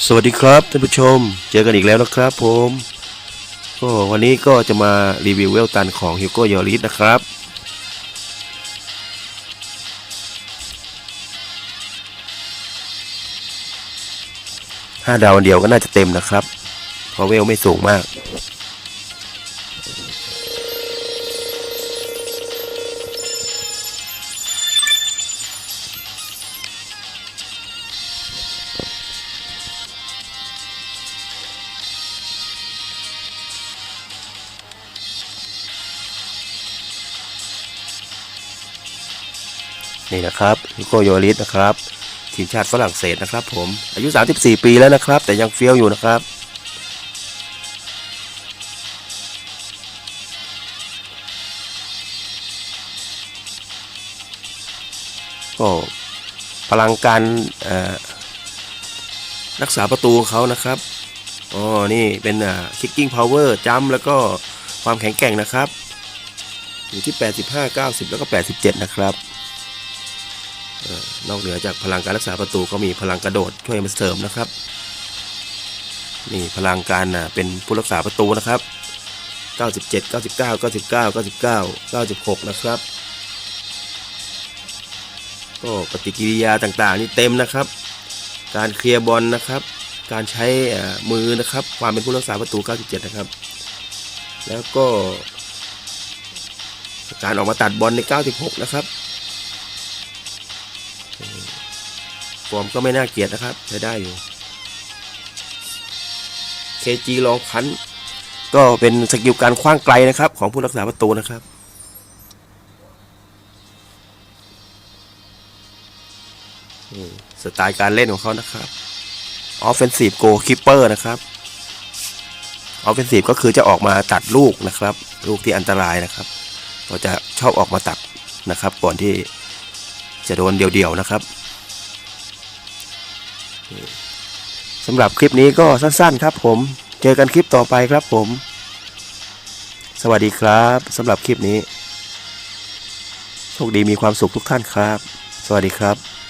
สวัสดีครับท่านผู้ชม เจอกันอีกแล้วนะครับผมก็วันนี้ก็จะมารีวิวเวลตันของฮิวโกยอริสนะครับ ห้าดาวันเดียวก็น่าจะเต็มนะครับเพราะเวลไม่สูงมาก นี่นะครับฮิโกโยริสนะครับทีมชาติฝรั่งเศสนะครับ ผมอายุ 34 ปีแล้วนะครับ แต่ยังเฟี้ยวอยู่นะครับก็พลังการอ่อรักษาประตูของเขานะครับอ๋อนี่เป็นอ่า kicking power จัมแล้วก็ความแข็งแกร่งนะครับ อยู่ที่ 85 90 แล้วก็ 87 นะครับ นอกเหนือจากพลังการรักษาประตูก็มีพลังกระโดดช่วยมาเสริมนะครับ นี่พลังการอะเป็นผู้รักษาประตูนะครับ 97 99 99 99 96 นะครับก็ปฏิกิริยาต่างๆ นี่เต็มนะครับ การเคลียร์บอลนะครับ การใช้มือนะครับ ความเป็นผู้รักษาประตู 97 นะครับ แล้วก็การออกมาตัดบอลใน 96 นะครับ ฟอร์มก็ไม่น่าเกลียดนะครับใช้ได้อยู่ KG ลองพันก็เป็นสกิลการคว้างไกลนะครับ ของผู้รักษาประตูนะครับนี่สไตล์การเล่นของเขานะครับ Offensive Goalkeeper นะครับ Offensive ก็คือจะออกมาตัดลูกนะครับ ลูกที่อันตรายนะครับ ก็จะชอบออกมาตัดนะครับ ก่อนที่จะโดนเดี่ยวๆนะครับ สำหรับคลิปนี้ก็สั้นๆครับผม เจอกันคลิปต่อไปครับผม สวัสดีครับสำหรับคลิปนี้ โชคดีมีความสุขทุกท่านครับ สวัสดีครับ